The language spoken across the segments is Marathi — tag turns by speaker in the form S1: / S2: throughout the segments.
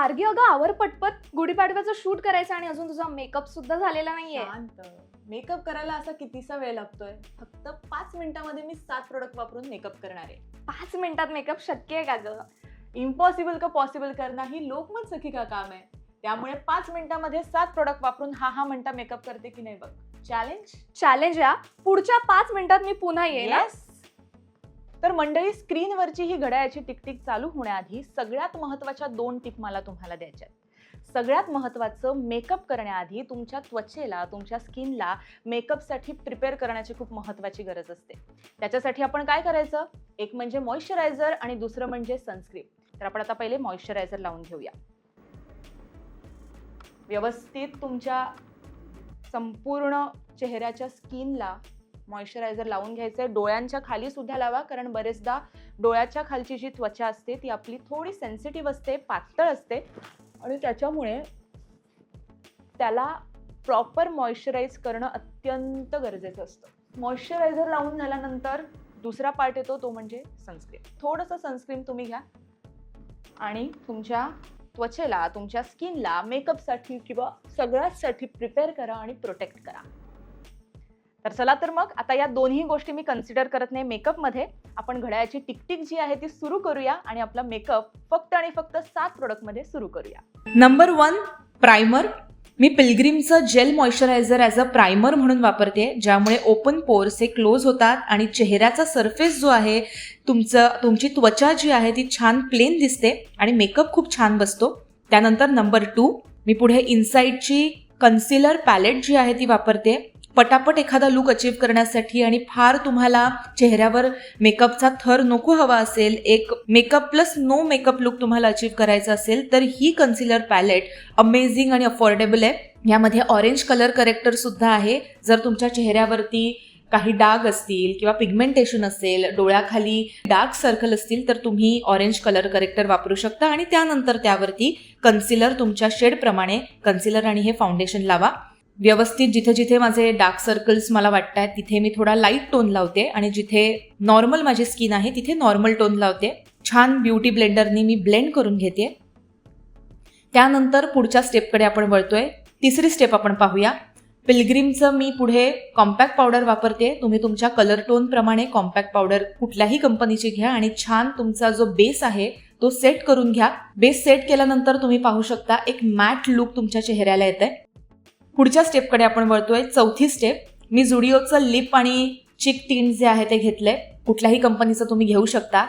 S1: गार्गी अगं आवर पटपट. गुढीपाडव्याचं शूट करायचं आणि अजून तुझा मेकअप सुद्धा झालेला नाहीये.
S2: शांत. मेकअप करायला असा कितीसा वेळ लागतोय? फक्त पाच मिनिटामध्ये मी सात प्रोडक्ट वापरून मेकअप करणार आहे.
S1: पाच मिनिटात मेकअप शक्य आहे का ग?
S2: इम्पॉसिबल का पॉसिबल करणं ही लोकमत सखी का काम आहे? त्यामुळे पाच मिनिटामध्ये सात प्रोडक्ट वापरून हा हा मिनिटा मेकअप करते की नाही बघ. चॅलेंज
S1: चॅलेंज या. पुढच्या पाच मिनिटात मी पुन्हा येईल हा.
S2: Yes. तर मंडळी स्क्रीनवरची ही घड्याळाची टिकटिक चालू होण्याआधी सगळ्यात महत्त्वाच्या दोन टिप मला तुम्हाला द्यायच्या आहेत. सगळ्यात महत्त्वाचं मेकअप करण्याआधी तुमच्या त्वचेला तुमच्या स्किनला मेकअपसाठी प्रिपेअर करण्याची खूप महत्त्वाची गरज असते. त्याच्यासाठी आपण काय करायचं? एक म्हणजे मॉइश्चरायझर आणि दुसरं म्हणजे सनस्क्रीन तर आपण आता पहिले मॉइश्चरायझर लावून घेऊया. व्यवस्थित तुमच्या संपूर्ण चेहऱ्याच्या स्किनला मॉइश्चरायझर लावून घ्यायचं आहे डोळ्यांच्या खाली सुद्धा लावा कारण बरेचदा डोळ्याच्या खालची जी त्वचा असते ती आपली थोडी सेन्सिटिव्ह असते पातळ असते. आणि त्याच्यामुळे त्याला प्रॉपर मॉइश्चराईज करणं अत्यंत गरजेचं असतं. मॉइश्चरायझर लावून झाल्यानंतर दुसरा पार्ट येतो तो म्हणजे सनस्क्रीन थोडंसं सनस्क्रीन तुम्ही घ्या. आणि तुमच्या त्वचेला तुमच्या स्किनला मेकअपसाठी किंवा सगळ्याचसाठी प्रिपेअर करा आणि प्रोटेक्ट करा. तर चला तर मग आता या दोन्ही गोष्टी मी कन्सिडर करत नाही मेकअपमध्ये आपण घड्याळाची टिकटिक जी आहे ती सुरू करूया आणि आपला मेकअप फक्त आणि फक्त सात प्रोडक्टमध्ये सुरू करूया.
S3: नंबर वन प्रायमर मी पिलग्रीमचं gel moisturiser as a primer म्हणून वापरते ज्यामुळे ओपन पोर्स हे क्लोज होतात आणि चेहऱ्याचा सरफेस जो आहे तुमचं तुमची त्वचा जी आहे ती छान प्लेन दिसते आणि मेकअप खूप छान बसतो. त्यानंतर नंबर टू मी पुढे इनसाईडची कन्सिलर पॅलेट जी आहे ती वापरते. पटापट एखादा लुक अचीव करण्यासाठी आणि फार तुम्हाला चेहऱ्यावर मेकअपचा थर नको हवा असेल एक makeup plus no makeup look तुम्हाला अचीव करायचा असेल तर ही कन्सिलर पॅलेट अमेझिंग आणि अफोर्डेबल आहे. यामध्ये ऑरेंज कलर करेक्टर सुद्धा आहे. जर तुमच्या चेहऱ्यावरती काही डाग असतील किंवा पिगमेंटेशन असेल डोळ्याखाली डार्क सर्कल असतील तर तुम्ही ऑरेंज कलर करेक्टर वापरू शकता. आणि त्यानंतर त्यावरती कन्सिलर तुमच्या शेडप्रमाणे कन्सिलर आणि हे फाउंडेशन लावा. व्यवस्थित जिथे जिथे माझे डार्क सर्कल्स मला वाटत आहेत तिथे मी थोडा लाइट टोन लावते आणि जिथे नॉर्मल माझी स्किन आहे तिथे नॉर्मल टोन लावते. छान ब्युटी ब्लेंडरनी मी ब्लेंड करून घेते. त्यानंतर पुढच्या स्टेपकडे आपण वळतोय. तिसरी स्टेप आपण पाहूया. पिलग्रीमचं मी पुढे कॉम्पॅक्ट पावडर वापरते. तुम्ही तुमच्या कलर टोनप्रमाणे कॉम्पॅक्ट पावडर कुठल्याही कंपनीची घ्या आणि छान तुमचा जो बेस आहे तो सेट करून घ्या. बेस सेट केल्यानंतर तुम्ही पाहू शकता एक मॅट लुक तुमच्या चेहऱ्याला येत आहे पुढच्या स्टेपकडे आपण वळतोय. चौथी स्टेप मी जुडिओचं लिप आणि चिक टीन जे आहे ते घेतलंय. कुठल्याही कंपनीचं तुम्ही घेऊ शकता.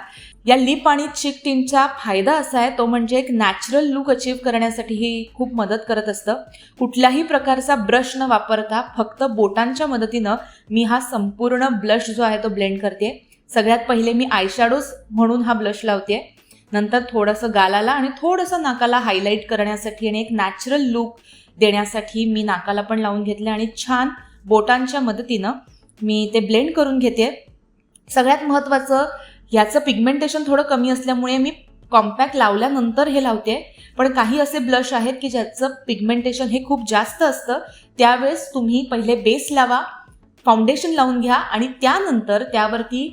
S3: या लिप आणि चिक टीनचा फायदा असा आहे तो म्हणजे एक नॅचरल लुक अचीव करण्यासाठी ही खूप मदत करत असतं. कुठल्याही प्रकारचा ब्रश न वापरता फक्त बोटांच्या मदतीनं मी हा संपूर्ण ब्लश जो आहे तो ब्लेंड करते सगळ्यात पहिले मी आयशॅडोज म्हणून हा ब्लश लावते नंतर थोडंसं गालाला आणि थोडंसं नाकाला हायलाईट करण्यासाठी आणि एक नॅचरल लुक देण्यासाठी मी नाकाला पण लावून घेतले आणि छान बोटांच्या मदतीनं मी ते ब्लेंड करून घेते. सगळ्यात महत्त्वाचं ह्याचं पिगमेंटेशन थोडं कमी असल्यामुळे मी कॉम्पॅक्ट लावल्यानंतर हे लावते. पण काही असे ब्लश आहेत की ज्याचं पिगमेंटेशन हे खूप जास्त असतं त्यावेळेस तुम्ही पहिले बेस लावा फाउंडेशन लावून घ्या आणि त्यानंतर त्यावरती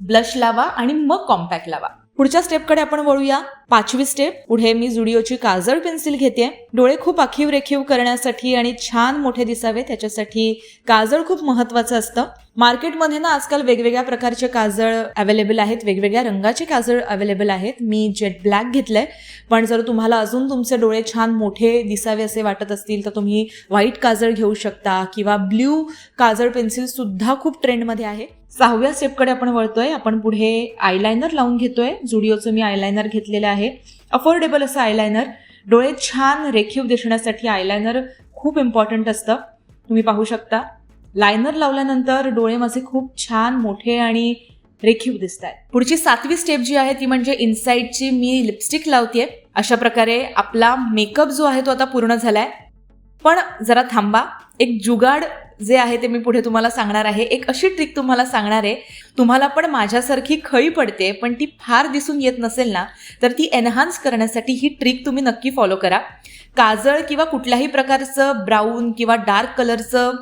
S3: ब्लश लावा आणि मग कॉम्पॅक्ट लावा. पुढच्या स्टेपकडे आपण वळूया. पाचवी स्टेप पुढे मी जुडिओची काजळ पेन्सिल घेते डोळे खूप आखीव रेखीव करण्यासाठी आणि छान मोठे दिसावे त्याच्यासाठी काजळ खूप महत्वाचं असतं. मार्केटमध्ये ना आजकाल वेगवेगळ्या प्रकारचे काजळ अवेलेबल आहेत वेगवेगळ्या रंगाचे काजळ अवेलेबल आहेत. मी जेट ब्लॅक घेतलंय. पण जर तुम्हाला अजून तुमचे डोळे छान मोठे दिसावे असे वाटत असतील तर तुम्ही व्हाईट काजळ घेऊ शकता किंवा ब्ल्यू काजळ पेन्सिल सुद्धा खूप ट्रेंडमध्ये आहे. सहाव्या स्टेपकडे आपण वळतोय. आपण पुढे आयलायनर लावून घेतोय. जुडिओचं मी आयलायनर घेतलेलं आहे. अफोर्डेबल असं आयलायनर डोळे छान रेखीव दिसण्यासाठी आयलायनर खूप इम्पॉर्टंट असतं. तुम्ही पाहू शकता. लायनर लावल्यानंतर डोळे माझे खूप छान मोठे आणि रेखीव दिसत आहेत पुढची सातवी स्टेप जी आहे ती म्हणजे इनसाईडची मी लिपस्टिक लावते अशा प्रकारे आपला मेकअप जो आहे तो आता पूर्ण झालाय. पण जरा थांबा. एक जुगाड जे आहे ते मी पुढे तुम्हाला सांगणार आहे. एक अशी ट्रिक तुम्हाला सांगणार आहे तुम्हाला पण माझ्यासारखी खळी पडते पण ती फार दिसून येत नसेल ना तर ती एनहान्स करण्यासाठी ही ट्रिक तुम्ही नक्की फॉलो करा. काजळ किंवा कुठल्याही प्रकारचं ब्राऊन किंवा डार्क कलरचं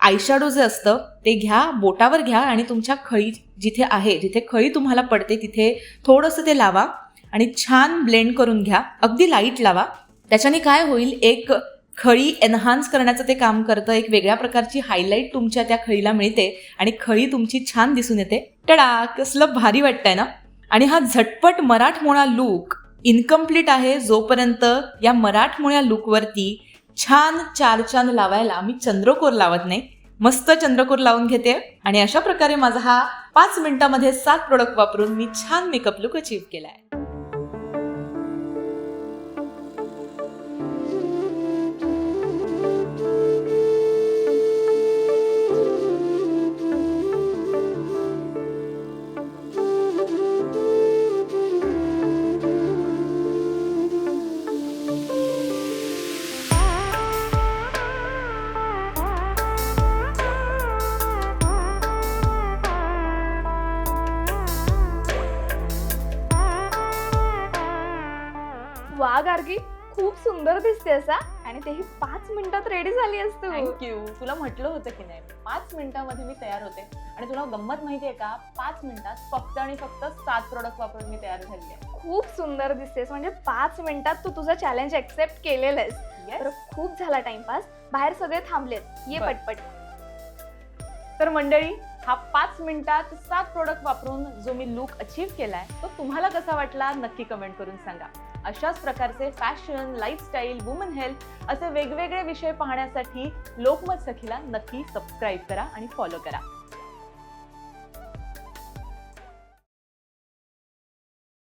S3: आयशॅडो जे असतं ते घ्या बोटावर घ्या आणि तुमच्या खळी जिथे आहे जिथे खळी तुम्हाला पडते तिथे थोडंसं ते लावा आणि छान ब्लेंड करून घ्या. अगदी लाइट लावा. त्याच्याने काय होईल एक खळी एनहान्स करण्याचं ते काम करतं. एक वेगळ्या प्रकारची हायलाईट तुमच्या त्या खळीला मिळते आणि खळी तुमची छान दिसून येते. टडा कसलं भारी वाटतंय ना? आणि हा झटपट मराठमोळा लूक इनकम्प्लीट आहे जोपर्यंत या मराठमोळ्या लूकवरती छान चार चांद लावायला मी चंद्रकोर लावत नाही. मस्त चंद्रकोर लावून घेते आणि अशा प्रकारे माझा हा पाच मिनिटामध्ये सात प्रोडक्ट वापरून मी छान मेकअप लुक अचीव केला
S1: आहे गार्गी खूप सुंदर दिसते असा. आणि तेही पाच मिनिटात रेडी झाली असतो
S2: थँक्यू तुला म्हटलं होतं की नाही पाच मिनिटामध्ये मी तयार होते. आणि तुला गंमत माहितीये का पाच मिनिटात फक्त आणि फक्त सात प्रोडक्ट वापरून मी तयार झाली आहे.
S1: खूप सुंदर दिसतेस. म्हणजे पाच मिनिटात तू तुझं चॅलेंज एक्सेप्ट केलेलं आहेस. तर खूप झाला टाइमपास बाहेर सगळे थांबलेत. ये. पटपट.
S2: तर मंडळी हा पाच मिनिटात सात प्रोडक्ट वापरून जो मी लुक अचीव केलाय तो तुम्हाला कसा वाटला नक्की कमेंट करून सांगा. अशाच प्रकारचे फॅशन लाईफस्टाईल वुमन हेल्थ असे वेगवेगळे विषय पाहण्यासाठी लोकमत सखीला नक्की सबस्क्राईब करा आणि फॉलो करा.